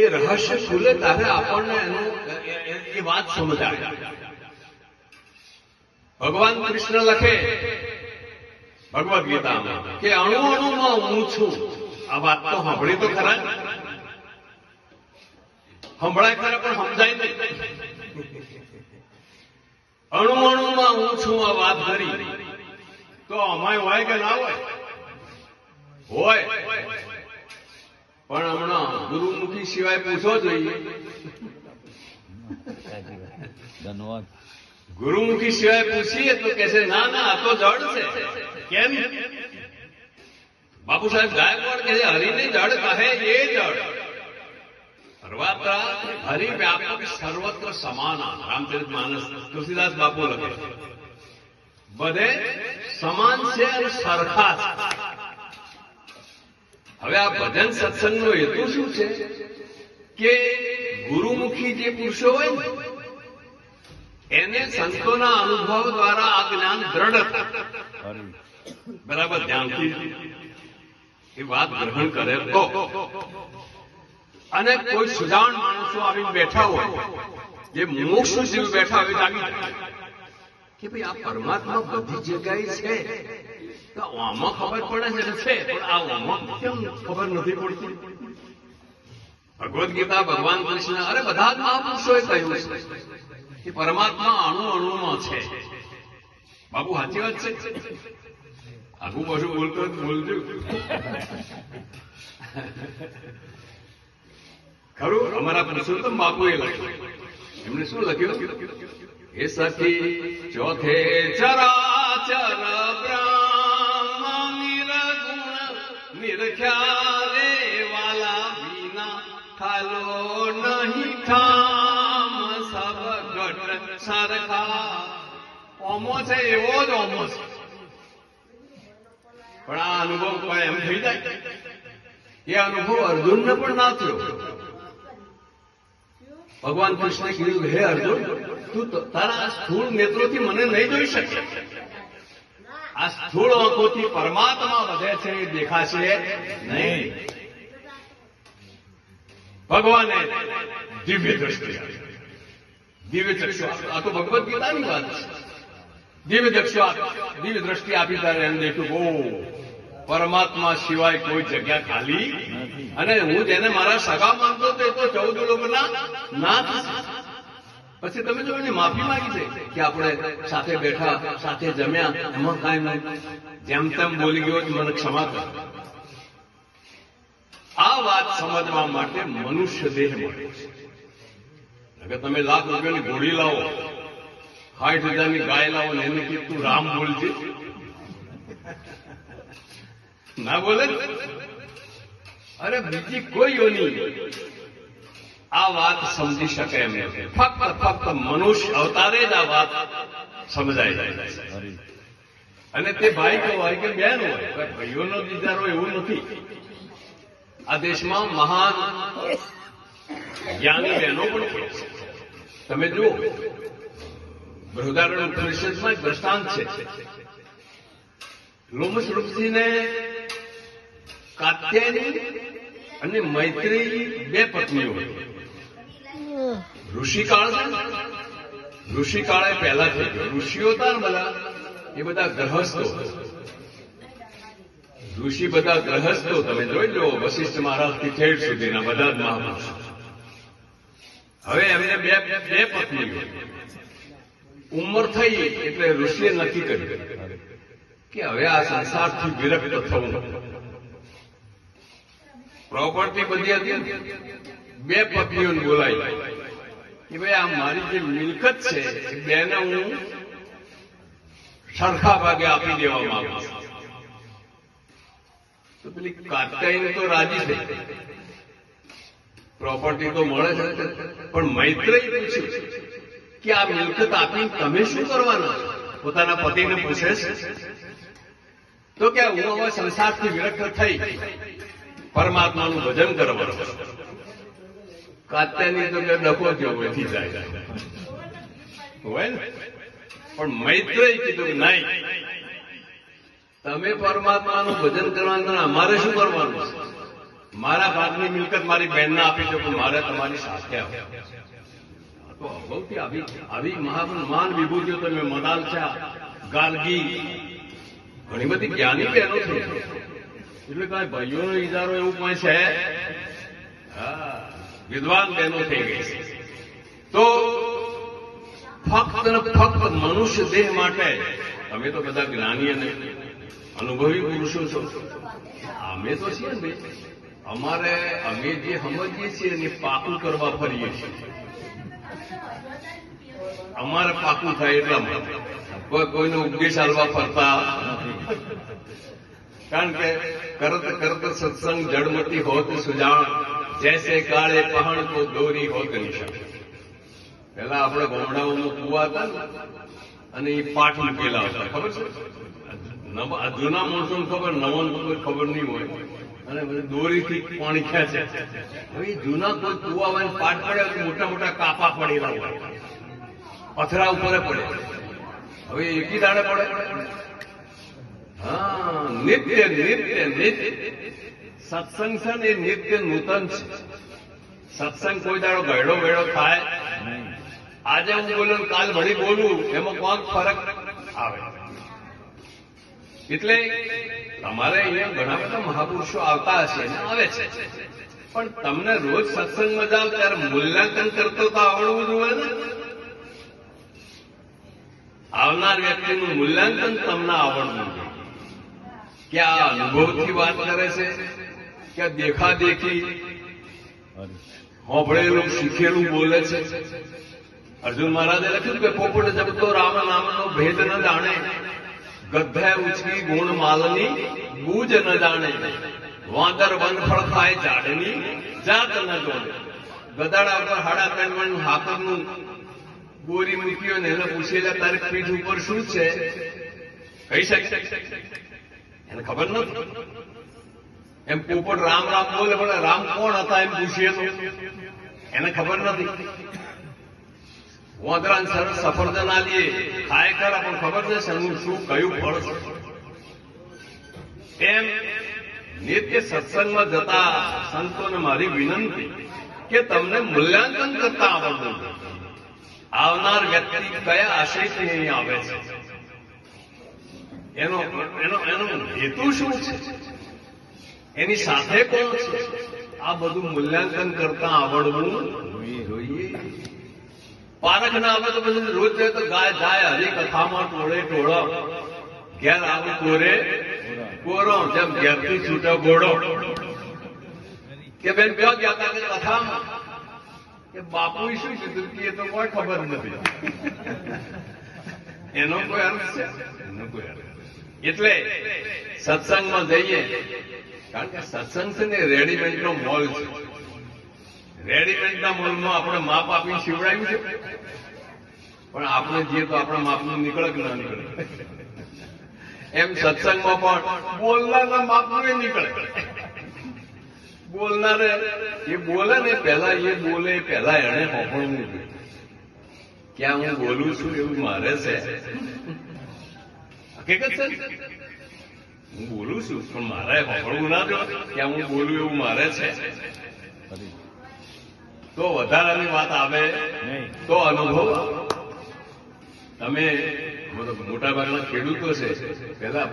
એ રહસ્ય ખુલે ત્યારે આપણને એનું એ- વાત સમજાય. ભગવાન કૃષ્ણ લખે, ભગવદ ગીતામાં, કે અણુ અણુમાં હું છું. આ વાત તો સાંભળી તો ખરા સંભળાય ખરા, પણ સમજાય નહીં. અણુ અણુમાં હું છું આ વાત કરી તો અમાય હોય કે ના હોય? હોય. પણ હમણાં ગુરુમુખી સિવાય પૂછો જોઈએ. ધન્યવાદ. ગુરુમુખી સિવાય પૂછીએ તો કે છે ના ના આ તો જડ છે. કેમ? બાપુ સાહેબ ગાયકવાડ કે છે હરિને જડ કહે એ જડ. સર્વત્ર હરિવ્યાપક સર્વત્ર સમાન રામચરિત માનસ તુલસીદાસ બાપુ લખે બધે સમાન છે અને સરખા છે. હવે આ ભજન સત્સંગનો હેતુ શું છે? કે ગુરુમુખી જે પુરુષો હોય એને સંતોના અનુભવ દ્વારા આ જ્ઞાન દ્રઢ બરાબર, ધ્યાનથી. એ વાત ગ્રહણ કરે તો. અને કોઈ સુજાણ માણસો આવી બેઠા હોય, જે મોક્ષ જીવ બેઠા હોય કે ભાઈ, આ પરમાત્મા બધી જગ્યાએ છે. આમાં ખબર પડે છે છે પણ આ આમાં કેમ ખબર નથી પડતી? ભગવદ ગીતા ભગવાન કૃષ્ણ અરે બધા જ મહાપુરુષોએ કહ્યું છે કે પરમાત્મા અણુ અણુમાં છે. બાબુ સાચી વાત છે? આગુ પાછું બોલતો બોલજો. ખરું અમારા પુરુષોત્તમ બાપુએ લખ્યું. એમને શું લખ્યું? એ સખી ચોથે ચરાચર બ્રહ્મ નિરખ્યા વાલા વિના ખાલો નહીં ખામ સબ ગઢ સરખા. ઓમો છે એવો જ ઓમો છે. પણ આ અનુભવ કોઈ એમ થઈ જાય? એ અનુભવ અર્જુનને પણ ના થયો. ભગવાન કૃષ્ણે કીધું, હે અર્જુન, તું તારા સ્થૂળ નેત્રોથી મને નહીં જોઈ શકે આ સ્થૂળ આંખોથી પરમાત્મા વધે છે એ દેખાશે નહીં. ભગવાને દિવ્ય દ્રષ્ટિ દિવ્ય ચક્ષુ આ તો ભગવદ્ ગીતાની વાત છે. દિવ્ય ચક્ષુ દિવ્ય દ્રષ્ટિ આપી ત્યારે એમ દેખ્યું બહુ પરમાત્મા સિવાય કોઈ જગ્યા ખાલી અને હું જેને મારા સગા માનતો તો એ તો ચૌદ લોકોના નાથ. પછી તમે જો એની માફી માંગી છે કે આપણે સાથે બેઠા, સાથે જમ્યા, એમાં કાંઈ જેમ તેમ બોલી ગયો મને ક્ષમા કરો. આ વાત સમજવા માટે મનુષ્ય દેહ મળે છે. અગર તમે લાખ રૂપિયાની ઘોડી લાવો, સાઠ હજારની ગાય લાવો ને એને કીધું રામ બોલજે. ના બોલે? અરે બીજી કોઈ યોની આ વાત સમજી શકે એમ. ફક્ત ફક્ત મનુષ્ય અવતારે જ આ વાત સમજાય જાય અને તે ભાઈ કે હોય કે બેન હોય ભાઈઓનો વિચારો એવું નથી. આ દેશમાં મહાન જ્ઞાની બહેનો પણ છે. તમે જુઓ બૃહદારણ પરિષદમાં એક દ્રષ્ટાંત છે. લોમસ ઋષિને કાત્યાયની અને મૈત્રી બે પત્નીઓ હતી. ઋષિકાળ? ઋષિકાળે પહેલા થઈ ગયો. ઋષિઓ હતા બધા એ બધા ગ્રહસ્થો ઋષિ બધા ગ્રહસ્થો તમે જોઈ લો, વશિષ્ઠ મહારાજથી ઠેઠ સુધીના બધા જ મહાપુરુષ. હવે એમને બે બે પત્નીઓ. ઉંમર થઈ એટલે ઋષિએ નક્કી કર્યું કે હવે આ સંસારથી વિરક્ત થવું પ્રોપર્ટી બધી હતી બે પત્નીઓને બોલાવી. કે ભાઈ આ મારી જે મિલકત છે, બેને હું સરખા ભાગે આપી દેવા માંગુ છું તો પેલી કાત્યાયની તો રાજી થઈ પ્રોપર્ટી તો મળે છે, પણ મૈત્રી પૂછ્યું કે આ મિલકત આપી તમે શું કરવાના? પોતાના પતિને પૂછે છે તો કે હું હવે સંસારથી વિરક્ત થઈ પરમાત્માનું ભજન કરવાનું. કાત્યાની તો કે ડકો થયો વધી જાય. હોય ને? પણ મૈત્રેય કીધું નહીં. તમે પરમાત્માનું ભજન કરવાનું અમારે શું કરવાનું? મારા ભાગની મિલકત મારી બહેનને આપી દો, પણ મારે તમારી સાથે. તો અગાઉથી આવી આવી મહાન વિભૂતિઓ તમે મદાલચા ગાર્ગી ઘણી બધી જ્ઞાની બહેનો છે. એટલે કાંઈ ભાઈઓનો ઈજારો એવું કોઈ છે? હા. વિદ્વાન બહેનો થઈ ગઈ છે. તો ફક્ત ફક્ત મનુષ્ય દેહ માટે તમે તો બધા જ્ઞાની અને અનુભવી પુરુષો છો. અમે તો છીએ ને અમારે અમે જે સમજીએ છીએ એને પાકું કરવા ફરીએ છીએ. અમારે પાકું થાય એટલા માટે. કોઈ કોઈનો ઉપદેશ હાલવા ફરતા કારણ કે કરત કરત સત્સંગ જડમતી હોત સુજાણ જૈસે કાળે પહાણ કો દોરી હોત નિશાન પેલા આપણે ગામડાઓમાં કુવા હતા અને એ પાઠ મૂકેલા હતા, ખબર છે? જૂના માણસોને ખબર, નવા કોઈ ખબર નહીં હોય. અને દોરીથી પાણી ખેંચે. હવે જૂના કોઈ કુવા હોય પાઠ પડે મોટા મોટા કાપા પડેલા હોય. પથરા ઉપર પડે. હવે એકી દાડે પડે. હા, નિત્ય નિત્ય નિત્ય. સત્સંગ છે ને એ નિત્ય નૂતન છે. સત્સંગ કોઈ દાડો ગયડો વેડો થાય આજે હું બોલું, કાલ ભણી બોલું, એમાં કોણ ફરક આવે. એટલે તમારે અહીંયા ઘણા બધા મહાપુરુષો આવતા હશે અને આવે છે. પણ તમને રોજ સત્સંગમાં જાઓ ત્યારે મૂલ્યાંકન કરતો તો આવડવું જોઈએ ને. આવનાર વ્યક્તિનું મૂલ્યાંકન તમને આવડવું કે આ અનુભવથી વાત કરે છે? કે દેખા દેખી હોભળેલું, શીખેલું બોલે છે? અર્જુન મહારાજે લખ્યું કે પોપટ જપતો રામ નામનો ભેદ ન જાણે. ગધે ઉછકી ગુણ માલની બૂજ ન જાણે. વાંદર વનફળ ખાય ઝાડની જાત ન જોડે ગદાડા ઉપર હાડા મણ હાકરનું બોરી મૂક્યો ને એને પૂછેલા તારે પીઠ ઉપર શું છે? કહી શકે. એને ખબર નથી? એમ પોપટ રામ રામ બોલે, પણ રામ કોણ હતા એમ પૂછીએ એને ખબર નથી. વોદરાન સરસ સફરજન આલીએ, ખાય ખરા, પણ ખબર છે શેનું શું કયું ફળ એમ નિત્ય સત્સંગમાં જતા સંતોને મારી વિનંતી કે તમને મૂલ્યાંકન કરતા આવડવું. આવનાર વ્યક્તિ કયા આશયથી અહીં આવે છે? એનો એનો એનો હેતુ શું છે? એની સાથે કોણ છે? આ બધું મૂલ્યાંકન કરતા આવડવું જોઈએ. પારખ ના આવે તો પછી રોજ જાય તો ગાય જાય હરી કથામાં ટોળે ટોળો. ઘેર આવું કોરે? કોરો, જેમ ઘેરથી છૂટો ગોળો કે બેન બે ગયા હતા કે કથામાં. કે બાપુ શું કીધું? કે એ તો કોઈ ખબર નથી. એનો કોઈ અર્થ છે? એનો કોઈ અર્થ. એટલે સત્સંગમાં જઈએ, કારણ કે સત્સંગ છે ને રેડીમેડ નો મોલ છે. રેડીમેડ ના મોલમાં આપણે માપ આપીને સીવડાવ્યું છે. પણ આપણે જઈએ તો આપણા માપનું નીકળે કે ના નીકળે? એમ સત્સંગમાં પણ બોલનારના માપનું એ નીકળે. બોલનારે એ બોલે ને પહેલા એ બોલે, પહેલા એને હોપણવું જોઈએ ક્યાં હું બોલું છું એવું મારે છે. હકીકત છે? હું બોલું છું પણ મારે હોપણવું ના જોઈએ કે હું બોલું એવું મારે છે. તો વધારાની વાત આવે. તો અનુભવ. તમે મોટાભાગના ખેડૂતો છે. પેલા